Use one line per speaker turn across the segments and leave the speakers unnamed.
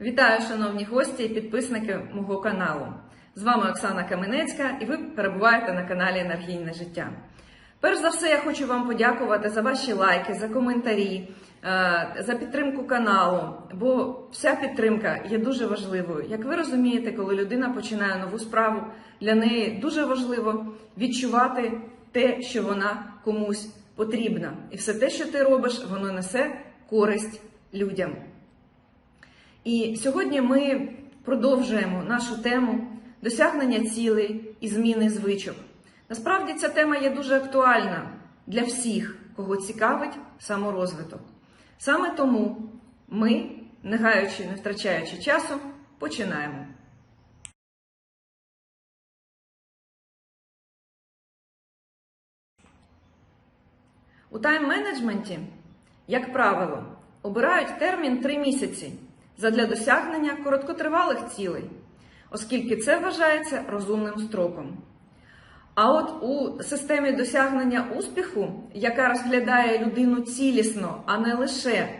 Вітаю, шановні гості і підписники мого каналу. З вами Оксана Каменецька, і ви перебуваєте на каналі Енергійне життя. Перш за все, я хочу вам подякувати за ваші лайки, за коментарі, е, за підтримку каналу, бо вся підтримка є дуже важливою. Як ви розумієте, коли людина починає нову справу, для неї дуже важливо відчувати те, що вона комусь потрібна. І все те, що ти робиш, воно несе користь людям. І сьогодні ми продовжуємо нашу тему досягнення цілей і зміни звичок. Насправді ця тема є дуже актуальна для всіх, кого цікавить саморозвиток. Саме тому ми, не гаючи, не втрачаючи часу, починаємо. У тайм-менеджменті, як правило, обирають термін 3 місяці задля досягнення короткотривалих цілей, оскільки це вважається розумним строком. А от у системі досягнення успіху, яка розглядає людину цілісно, а не лише е,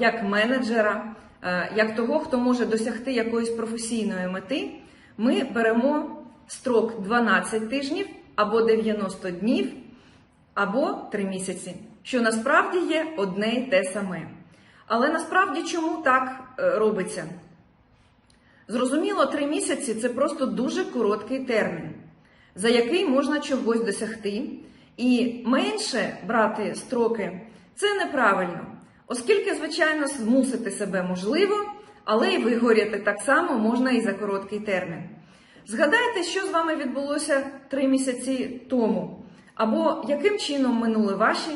як менеджера, е, як того, хто може досягти якоїсь професійної мети, ми беремо строк 12 тижнів або 90 днів, або 3 місяці, що насправді є одне й те саме. Але насправді чому так е, робиться? Зрозуміло, 3 місяці це просто дуже короткий термін за який можна чогось досягти, і менше брати строки це неправильно, оскільки, звичайно, змусити себе можливо, але й вигоріти так само можна і за короткий термін. Згадайте, що з вами відбулося три місяці тому, або яким чином минули ваші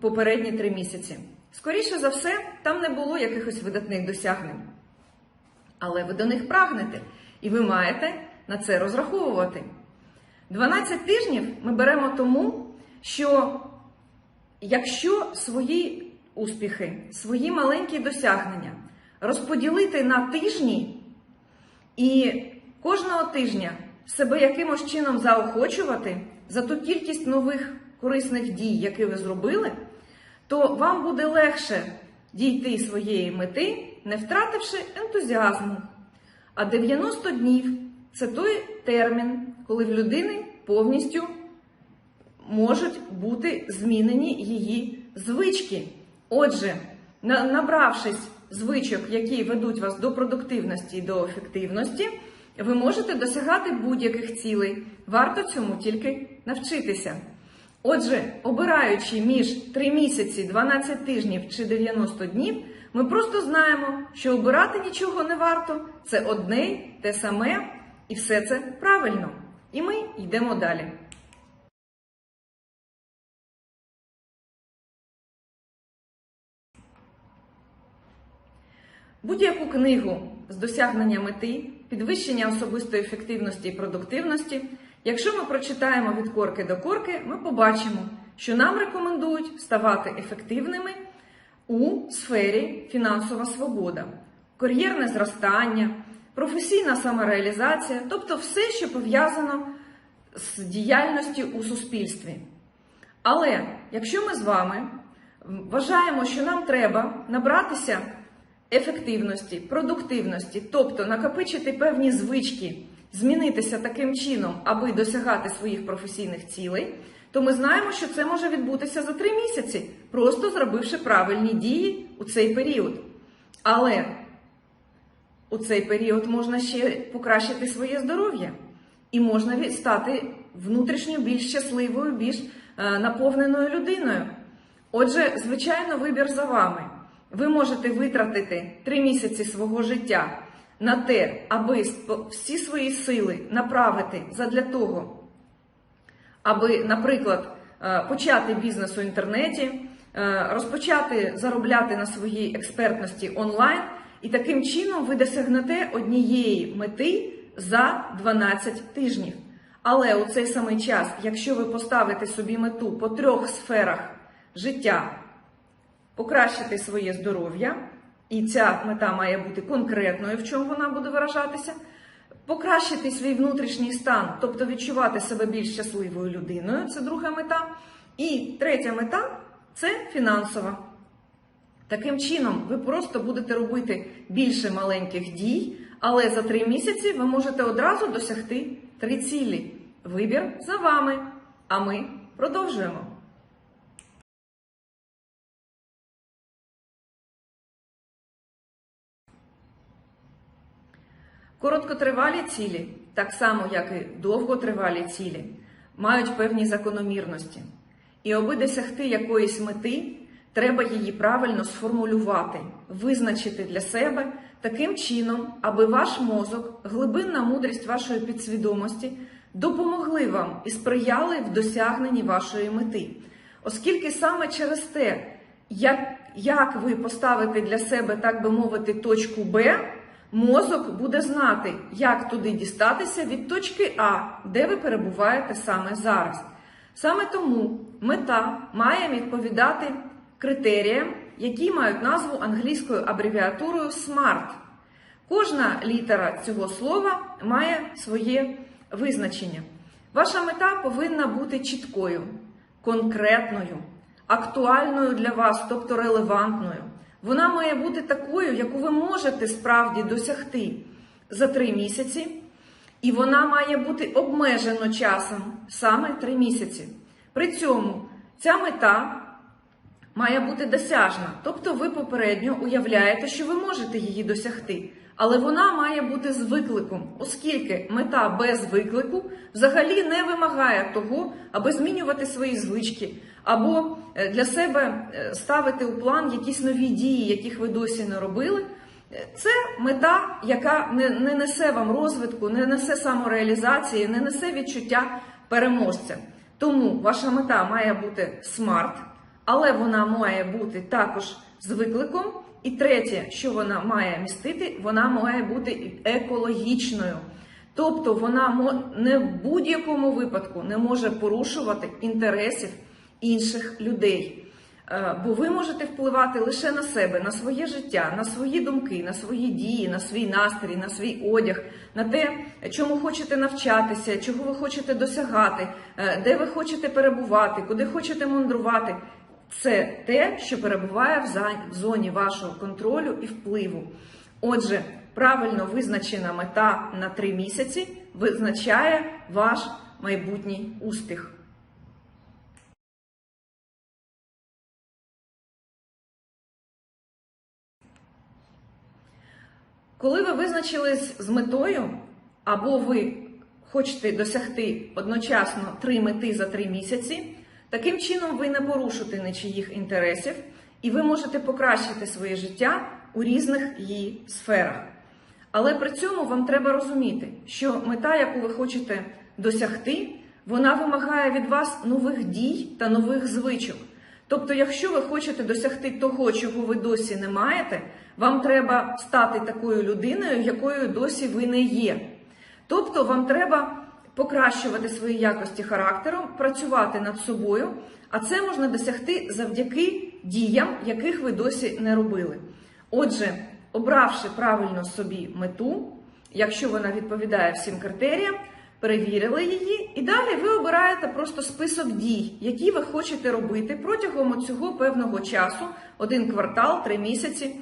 попередні три місяці. Скоріше за все, там не було якихось видатних досягнень. Але ви до них прагнете, і ви маєте на це розраховувати. 12 тижнів ми беремо тому, що якщо свої успіхи, свої маленькі досягнення розподілити на тижні і кожного тижня себе якимось чином заохочувати за ту кількість нових корисних дій, які ви зробили, то вам буде легше дійти своєї мети, не втративши ентузіазму. А 90 днів це той термін, коли в людини повністю можуть бути змінені її звички. Отже, набравшись звичок, які ведуть вас до продуктивності і до ефективності, ви можете досягати будь-яких цілей. Варто цьому тільки навчитися. Отже, обираючи між 3 місяці, 12 тижнів чи 90 днів, ми просто знаємо, що обирати нічого не варто це одне те саме. І все це правильно. І ми йдемо далі. Будь-яку книгу з досягнення мети, підвищення особистої ефективності і продуктивності, якщо ми прочитаємо від корки до корки, ми побачимо, що нам рекомендують ставати ефективними у сфері фінансова свобода, кар'єрне зростання професійна самореалізація, тобто все, що пов'язано з діяльністю у суспільстві. Але якщо ми з вами вважаємо, що нам треба набратися ефективності, продуктивності, тобто накопичити певні звички, змінитися таким чином, аби досягати своїх професійних цілей, то ми знаємо, що це може відбутися за три місяці, просто зробивши правильні дії у цей період. Але у цей період можна ще покращити своє здоров'я і можна стати внутрішньо більш щасливою, більш е, наповненою людиною. Отже, звичайно, вибір за вами. Ви можете витратити три місяці свого життя на те, аби всі свої сили направити задля того, аби, наприклад, е, почати бізнес у інтернеті, е, розпочати заробляти на своїй експертності онлайн. І таким чином ви досягнете однієї мети за 12 тижнів. Але у цей самий час, якщо ви поставите собі мету по трьох сферах життя, покращити своє здоров'я, і ця мета має бути конкретною, в чому вона буде виражатися, покращити свій внутрішній стан, тобто відчувати себе більш щасливою людиною це друга мета. І третя мета це фінансова. Таким чином, ви просто будете робити більше маленьких дій, але за три місяці ви можете одразу досягти три цілі. Вибір за вами. А ми продовжуємо. Короткотривалі цілі, так само як і довготривалі цілі, мають певні закономірності. І аби досягти якоїсь мети, треба її правильно сформулювати, визначити для себе таким чином, аби ваш мозок, глибинна мудрість вашої підсвідомості допомогли вам і сприяли в досягненні вашої мети. Оскільки саме через те, як, як ви поставите для себе, так би мовити, точку Б, мозок буде знати, як туди дістатися від точки А, де ви перебуваєте саме зараз. Саме тому мета має відповідати критеріям, які мають назву англійською абревіатурою SMART. Кожна літера цього слова має своє визначення. Ваша мета повинна бути чіткою, конкретною, актуальною для вас, тобто релевантною. Вона має бути такою, яку ви можете справді досягти за три місяці, і вона має бути обмежено часом саме три місяці. При цьому ця мета має бути досяжна, тобто ви попередньо уявляєте, що ви можете її досягти. Але вона має бути з викликом, оскільки мета без виклику взагалі не вимагає того, аби змінювати свої звички, або е, для себе е, ставити у план якісь нові дії, яких ви досі не робили. Е, Це мета, яка не, не несе вам розвитку, не несе самореалізації, не несе відчуття переможця. Тому ваша мета має бути смарт, але вона має бути також з викликом. І третє, що вона має містити, вона має бути екологічною. Тобто вона не в будь-якому випадку не може порушувати інтересів інших людей. Е, Бо ви можете впливати лише на себе, на своє життя, на свої думки, на свої дії, на свій настрій, на свій одяг, на те, чому хочете навчатися, чого ви хочете досягати, е, де ви хочете перебувати, куди хочете мандрувати. Це те, що перебуває в зоні вашого контролю і впливу. Отже, правильно визначена мета на три місяці визначає ваш майбутній успіх. Коли ви визначились з метою, або ви хочете досягти одночасно три мети за три місяці. Таким чином, ви не порушите нічиїх інтересів, і ви можете покращити своє життя у різних її сферах. Але при цьому вам треба розуміти, що мета, яку ви хочете досягти, вона вимагає від вас нових дій та нових звичок. Тобто, якщо ви хочете досягти того, чого ви досі не маєте, вам треба стати такою людиною, якою досі ви не є. Тобто, вам треба покращувати свої якості характеру, працювати над собою, а це можна досягти завдяки діям, яких ви досі не робили. Отже, обравши правильно собі мету, якщо вона відповідає всім критеріям, перевірили її, і далі ви обираєте просто список дій, які ви хочете робити протягом цього певного часу, один квартал, три місяці.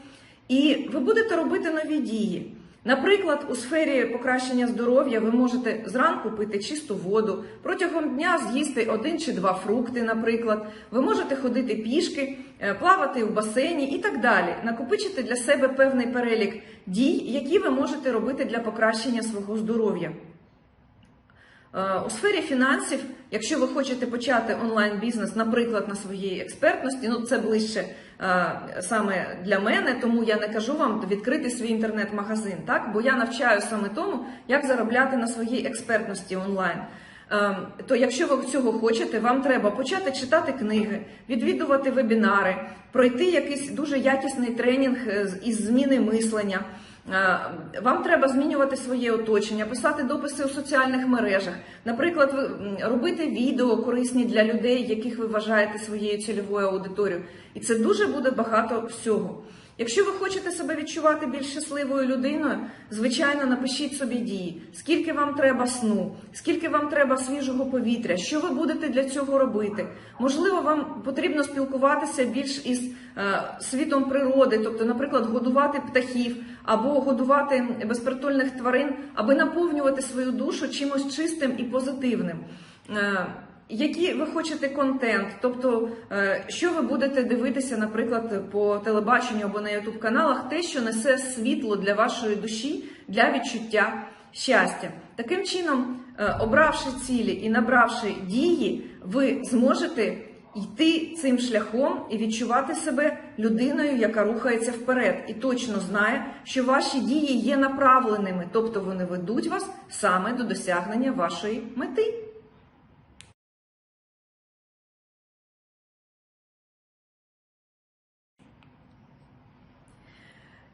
І ви будете робити нові дії. Наприклад, у сфері покращення здоров'я ви можете зранку пити чисту воду, протягом дня з'їсти один чи два фрукти, наприклад, ви можете ходити пішки, е, плавати в басейні і так далі. Накопичити для себе певний перелік дій, які ви можете робити для покращення свого здоров'я. Е, у сфері фінансів, якщо ви хочете почати онлайн-бізнес, наприклад, на своїй експертності, ну це ближче е, саме для мене, тому я не кажу вам відкрити свій інтернет-магазин, так бо я навчаю саме тому, як заробляти на своїй експертності онлайн. Е, то якщо ви цього хочете, вам треба почати читати книги, відвідувати вебінари, пройти якийсь дуже якісний тренінг із зміни мислення. Е, вам треба змінювати своє оточення, писати дописи у соціальних мережах, наприклад, робити відео корисні для людей, яких ви вважаєте своєю цільовою аудиторією. І це дуже буде багато всього. Якщо ви хочете себе відчувати більш щасливою людиною, звичайно, напишіть собі дії, скільки вам треба сну, скільки вам треба свіжого повітря, що ви будете для цього робити. Можливо, вам потрібно спілкуватися більш із е, світом природи, тобто, наприклад, годувати птахів або годувати безпритульних тварин, аби наповнювати свою душу чимось чистим і позитивним. Е, Які ви хочете контент, тобто е, що ви будете дивитися, наприклад, по телебаченню або на youtube каналах, те, що несе світло для вашої душі для відчуття щастя. Таким чином, е, обравши цілі і набравши дії, ви зможете йти цим шляхом і відчувати себе людиною, яка рухається вперед, і точно знає, що ваші дії є направленими, тобто вони ведуть вас саме до досягнення вашої мети.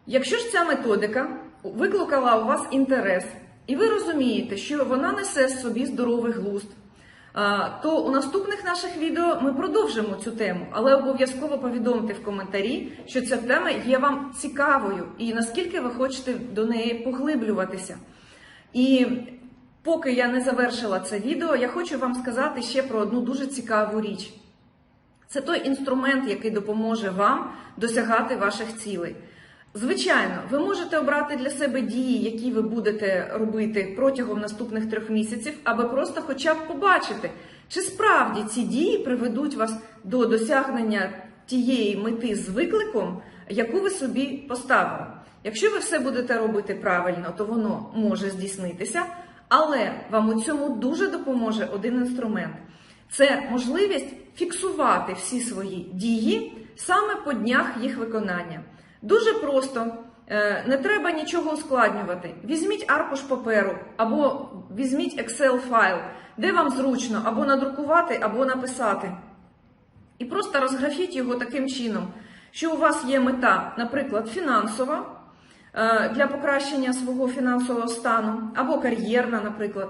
Якщо ж ця методика викликала у вас інтерес, і ви розумієте, що вона несе собі здоровий глузд, то у наступних наших відео ми продовжимо цю тему, але обов'язково повідомте в коментарі, що ця тема є вам цікавою і наскільки ви хочете до неї поглиблюватися. І поки я не завершила це відео, я хочу вам сказати ще про одну дуже цікаву річ. Це той інструмент, який допоможе вам досягати ваших цілей. Звичайно, ви можете обрати для себе дії, які ви будете робити протягом наступних трьох місяців, аби просто хоча б побачити, чи справді ці дії приведуть вас до досягнення тієї мети з викликом, яку ви собі поставили. Якщо ви все будете робити правильно, то воно може здійснитися, але вам у цьому дуже допоможе один інструмент. Це можливість фіксувати всі свої дії саме по днях їх виконання. Дуже просто, е, не треба нічого ускладнювати. Візьміть аркуш паперу або візьміть Excel файл, де вам зручно або надрукувати, або написати. І просто розграфіть його таким чином, що у вас є мета, наприклад, фінансова е, для покращення свого фінансового стану, або кар'єрна, наприклад.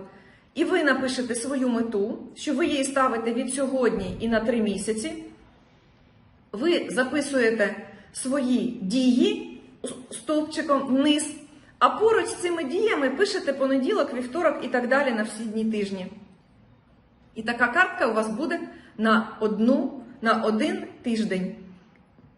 І ви напишете свою мету, що ви її ставите від сьогодні і на три місяці. Ви записуєте свої дії стовпчиком вниз, а поруч з цими діями пишете понеділок, вівторок і так далі на всі дні тижні. І така картка у вас буде на одну, на один тиждень.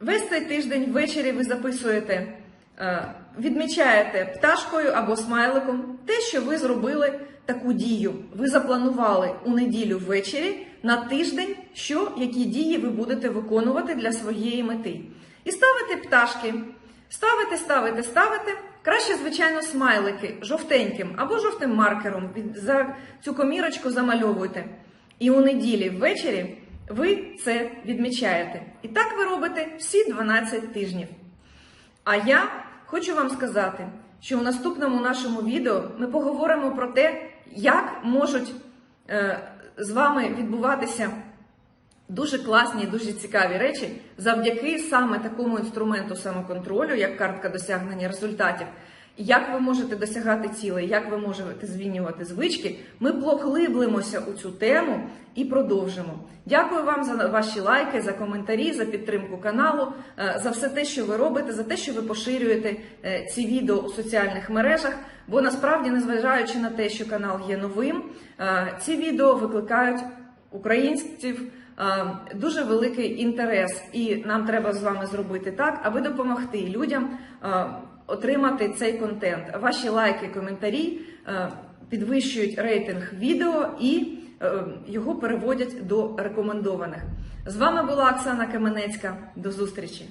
Весь цей тиждень ввечері ви записуєте, е, відмічаєте пташкою або смайликом те, що ви зробили таку дію. Ви запланували у неділю ввечері на тиждень, що які дії ви будете виконувати для своєї мети. І ставите пташки. Ставите, ставите, ставите. Краще, звичайно, смайлики жовтеньким або жовтим маркером. За цю комірочку замальовуйте. І у неділі ввечері ви це відмічаєте. І так ви робите всі 12 тижнів. А я хочу вам сказати, що у наступному нашому відео ми поговоримо про те, як можуть е, з вами відбуватися. Дуже класні, і дуже цікаві речі завдяки саме такому інструменту самоконтролю, як картка досягнення результатів. Як ви можете досягати цілей, як ви можете змінювати звички, ми поглиблимося у цю тему і продовжимо. Дякую вам за ваші лайки, за коментарі, за підтримку каналу, е, за все те, що ви робите, за те, що ви поширюєте е, ці відео у соціальних мережах. Бо насправді, незважаючи на те, що канал є новим, е, ці відео викликають українців. Дуже великий інтерес, і нам треба з вами зробити так, аби допомогти людям отримати цей контент. Ваші лайки, коментарі підвищують рейтинг відео і його переводять до рекомендованих. З вами була Оксана Каменецька. До зустрічі!